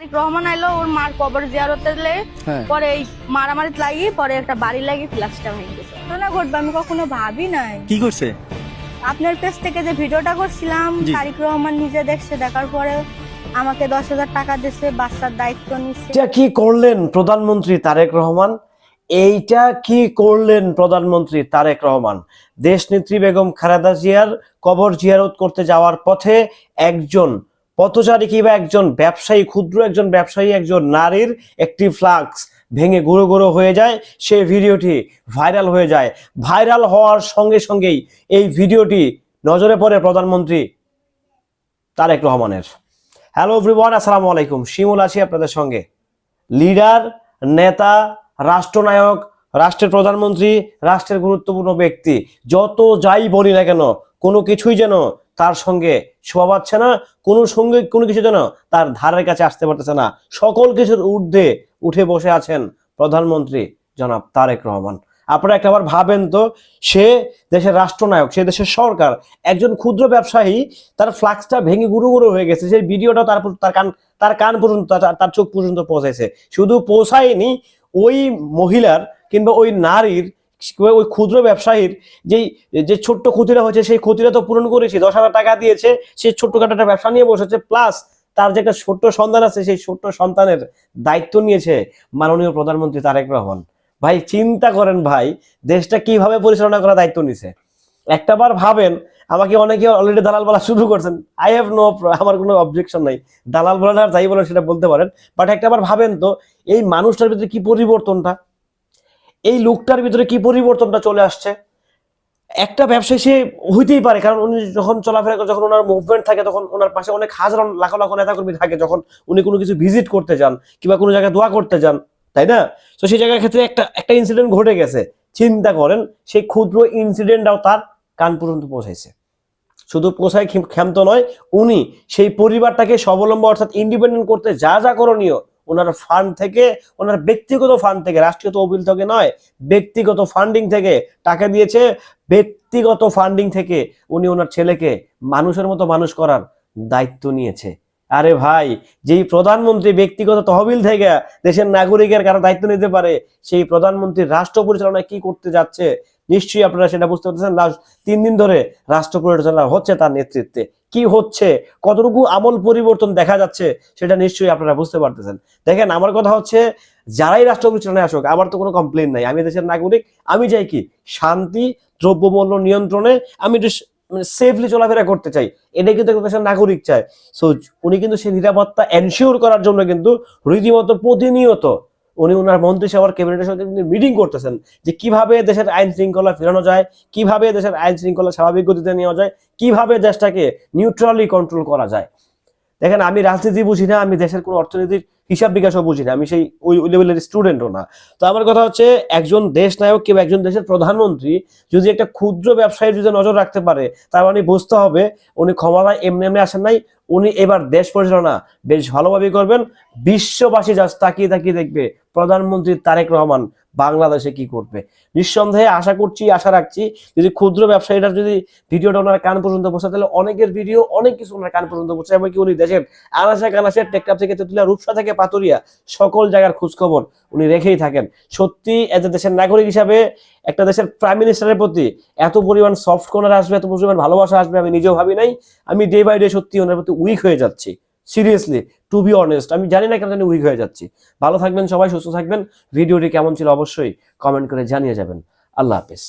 তারিক রহমান আইলো ওর মার কবর জিয়ারতে হ্যাঁ। পরে এই মারামারি লাগি পরে একটা বাড়ি লাগি ফ্লাশটা ভেঙে গেছে ঘটনা ঘটবে আমি কখনো ভাবি নাই। কি করছে? আপনার পেজ থেকে যে ভিডিওটা করছিলাম তারিক রহমান নিজে দেখছে দেখার পরে আমাকে দশ হাজার টাকা দিছে বাচ্চার দায়িত্ব নিচ্ছে এটা কি করলেন প্রধানমন্ত্রী তারেক রহমান? এইটা কি করলেন প্রধানমন্ত্রী তারেক রহমান? দেশনেত্রী বেগম খালেদা জিয়ার কবর জিয়ারত করতে যাওয়ার পথে একজন পথচারী কিংবা একজন ব্যবসায়ী, ক্ষুদ্র একজন ব্যবসায়ী, একজন নারীর একটি ফ্লাক্স ভেঙে গুঁড়ো গুঁড়ো হয়ে যায়। সেই ভিডিওটি ভাইরাল হয়ে যায়। ভাইরাল হওয়ার সঙ্গে সঙ্গেই এই ভিডিওটি নজরে পড়ে প্রধানমন্ত্রী তারেক রহমানের। হ্যালো এভরিওয়ান আসসালামু আলাইকুম। শিমুল আছি আপনাদের সঙ্গে। লিডার নেতা, রাষ্ট্রনায়ক, রাষ্ট্রের প্রধানমন্ত্রী, রাষ্ট্রের গুরুত্বপূর্ণ ব্যক্তি, যত যাই বলি না কেন, কোনো কিছুই যেন তার সঙ্গে শোভা পাচ্ছে না, কোনো সঙ্গে কোনো কিছু যেন তার ধারের কাছে আসতে পারতেছে না। সকল কিছুর ঊর্ধ্বে উঠে বসে আছেন প্রধানমন্ত্রী জনাব তারেক রহমান। আপনারা একবার ভাবেন তো, সে দেশের রাষ্ট্রনায়ক, সে দেশের সরকার, একজন ক্ষুদ্র ব্যবসায়ী, তার ফ্লাক্সটা ভেঙে গুঁড়ো গুঁড়ো হয়ে গেছে, সেই ভিডিওটা তার তার কান তার কান পর্যন্ত তার- চোখ পর্যন্ত পৌঁছাইছে। শুধু পৌঁছায়নি, ওই মহিলার কিংবা ওই নারীর ওই ক্ষুদ্র ব্যবসায়ীর যেই, যে ছোট্ট ক্ষতিটা হয়েছে, সেই ক্ষতিটা তো পূরণ করেছি, দশ হাজার টাকা দিয়েছে, সে ছোট্টখাটো একটা ব্যবসা নিয়ে বসেছে প্লাস তার যে একটা ছোট্ট সন্তান আছে, সেই ছোট্ট সন্তানের দায়িত্ব নিয়েছে মাননীয় প্রধানমন্ত্রী তারেক রহমান। ভাই, চিন্তা করেন ভাই, দেশটা কীভাবে পরিচালনা করার দায়িত্ব নিছে? একটাবার ভাবেন, আমাকে অনেকে অলরেডি দালাল বলা শুরু করছেন। আই হ্যাভ নো আমার কোনো অবজেকশন নাই। দালাল বলেন আর যাই বলেন সেটা বলতে পারেন। বাট একটাবার ভাবেন তো, এই মানুষটার ভিতরে কি পরিবর্তনটা? এই লোকটার ভিতরে কি পরিবর্তনটা চলে আসছে? একটা ব্যবসায়ী সে হইতেই পারে, কারণ উনি যখন চলাফেরা করে, যখন ওনার মুভমেন্ট থাকে, তখন ওনার পাশে অনেক হাজার, লাখো লাখো নেতাকর্মী থাকে, যখন উনি কোনো কিছু ভিজিট করতে যান, কিংবা কোনো জায়গায় দোয়া করতে যান, তাই না? তো সেই জায়গার ক্ষেত্রে একটা একটা ইনসিডেন্ট ঘটে গেছে। চিন্তা করেন, সেই ক্ষুদ্র ইনসিডেন্টটাও তার কান পর্যন্ত পৌঁছাইছে। শুধু পোষায় ক্ষান্ত নয়, উনি সেই পরিবারটাকে স্বাবলম্বী, অর্থাৎ ইন্ডিপেন্ডেন্ট করতে যা যা করণীয় ওনার ফান্ড থেকে, ওনার ব্যক্তিগত ফান্ড থেকে, রাষ্ট্রীয় তহবিল থেকে নয়, ব্যক্তিগত ফান্ডিং থেকে টাকা দিয়েছে। ব্যক্তিগত ফান্ডিং থেকে উনি ওনার ছেলেকে মানুষের মতো মানুষ করার দায়িত্ব নিয়েছে। আরে ভাই, যেই প্রধানমন্ত্রী ব্যক্তিগত তহবিল থেকে দেশের নাগরিকের কারও দায়িত্ব নিতে পারে, সেই প্রধানমন্ত্রী রাষ্ট্র পরিচালনায় কি করতে যাচ্ছে, নিশ্চয়ই আপনারা সেটা বুঝতে পারতেছেন। লাস্ট তিন দিন ধরে রাষ্ট্র পরিচালনা হচ্ছে তার নেতৃত্বে। কি হচ্ছে, কতটুকু আমল পরিবর্তন দেখা যাচ্ছে, সেটা নিশ্চয়ই আপনারা বুঝতে পারতেছেন। দেখেন, আমার কথা হচ্ছে, যারাই রাষ্ট্র পরিচালনায় আসুক, আমার তো কোনো কমপ্লেন নাই। আমি দেশের নাগরিক, আমি চাই কি, শান্তি, দ্রব্যমূল্য নিয়ন্ত্রণে, আমি মানে সেফলি চলাফেরা করতে চাই। এটাই কিন্তু দেশের নাগরিক চায়। সো উনি কিন্তু সেই নিরাপত্তা এনশিওর করার জন্য কিন্তু রীতিমতো প্রতিনিয়ত উনি ওনার মন্ত্রিসভার ক্যাবিনেটের সাথে মিটিং করতেছেন যে কীভাবে দেশের আইন শৃঙ্খলা ফেরানো যায়, কীভাবে দেশের আইন শৃঙ্খলা স্বাভাবিক গতিতে নেওয়া যায়, কীভাবে দেশটাকে নিউট্রালি কন্ট্রোল করা যায়। দেখেন, আমি রাজনীতি বুঝি না, আমি দেশের কোনো অর্থনীতির হিসাব বিকাশও বুঝি না, আমি সেই ওই লেভেলের স্টুডেন্টও না। তো আমার কথা হচ্ছে, একজন দেশ নায়ক কিংবা একজন দেশের প্রধানমন্ত্রী যদি একটা ক্ষুদ্র ব্যবসায়ী যদি নজর রাখতে পারে, তার মানে বুঝতে হবে উনি ক্ষমতায় এমনি এমনি আসেন নাই, উনি এবার দেশ পরিচালনা বেশ ভালোভাবে করবেন, বিশ্ববাসী জাস্ট তাকিয়ে তাকিয়ে দেখবে প্রধানমন্ত্রী তারেক রহমান বাংলাদেশে কি করবে। নিঃসন্দেহে আশা করছি, আশা রাখছি, যদি ক্ষুদ্র ব্যবসায়ীরা যদি ভিডিওটা ওনার কান পর্যন্ত পৌঁছায় তাহলে অনেকের ভিডিও অনেক কিছু ওনার কান পর্যন্ত পৌঁছায় এমনকি উনি দেশের আনাসে কানাসে টেকটাপ থেকে তেতুলিয়া রূপসা থেকে পাতুরিয়া, সকল জায়গার খোঁজখবর উনি রেখেই থাকেন। সত্যি এজ এ দেশের নাগরিক হিসাবে, একটা দেশের প্রাইম মিনিস্টারের প্রতি এত পরিমাণ সফট কর্নার আসবে, এত পরিমাণ ভালোবাসা আসবে, আমি নিজেও ভাবি নাই। আমি ডে বাই ডে সত্যি ওনার প্রতি উইক হয়ে যাচ্ছি। সিরিয়াসলি টু বি অনেস্ট আমি জানি না কেন জানি উইক হয়ে যাচ্ছি। ভালো থাকবেন সবাই, সুস্থ থাকবেন। ভিডিওটি কেমন ছিল অবশ্যই কমেন্ট করে জানিয়ে যাবেন। আল্লাহ হাফেজ।